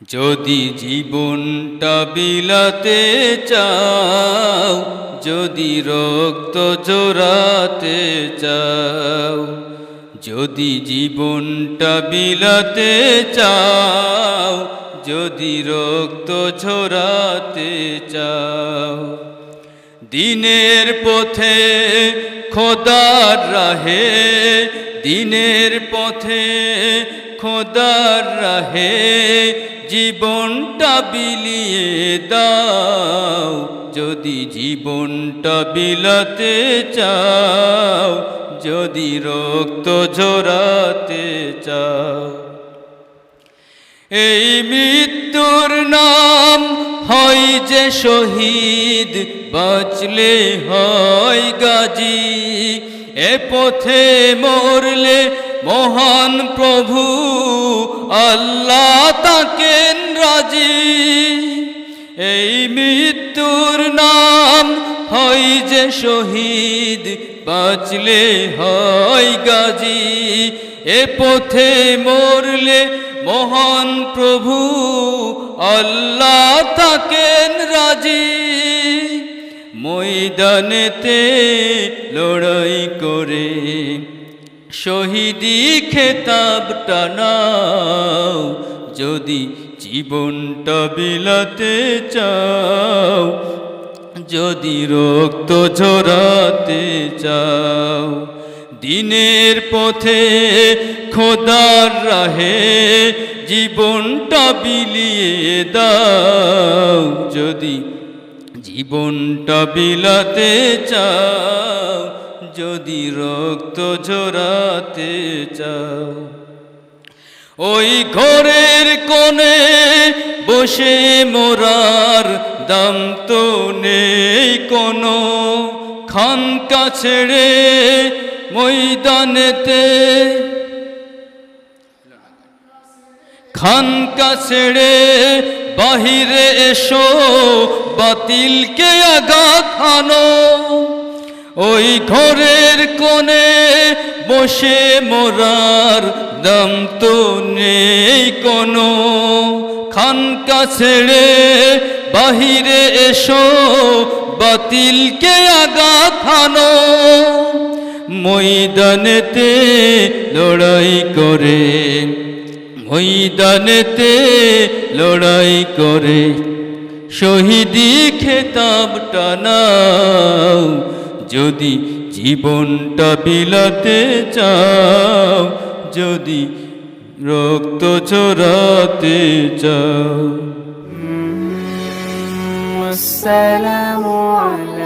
যদি জীবনটা বিলাতে চাও, যদি রক্ত জোড়াতে চাও, যদি জীবনটা বিলাতে চাও, যদি রক্ত ঝরাতে চাও, দিনের পথে খোদার রাহে, দিনের পথে খোদার রাহে জীবনটা বিলিয়ে দাও। যদি জীবনটা বিলাতে চাও, যদি রক্ত ঝরাতে চাও। এই মৃত্যুর নাম হয় যে শহীদ, বাঁচলে হয় গাজী। এ পথে মরলে মহান প্রভু আল্লাহ তাকেন রাজি। এই মৃত্যুর নাম হয় যে শহীদ, বাঁচলে হয় গাজী। এ পথে মরলে মহান প্রভু, আল্লাহ তাকেন রাজি। ময়দানেতে লড়াই করে শহীদি খেতাব টানাও যদি জীবনটা বিলাতে চাও, যদি রক্ত ঝরাতে চাও, দিনের পথে খোদার রাহে জীবনটা বিলিয়ে দাও, যদি জীবনটা বিলাতে চাও, যদি রক্ত ঝরাতে চাও। ওই ঘরের কোণে বসে মোরার দাম তো নেই কোনো। খানকা ছেড়ে ময়দানেতে। খানকা ছেড়ে বাহিরে এসো, বাতিলকে আঘাত আনো ওই ঘরের কোণে বসে মোরার দাম তো নেই কোনো। খানকা ছেড়ে বাহিরে এসো, বাতিলকে আঘাত আনো ময়দানেতে লড়াই করে, ময়দানেতে লড়াই করে। শহীদি খেতাব টানাও যদি জীবনটা বিলাতে চাও যদি রক্ত চড়াতে চাও السلام عليكم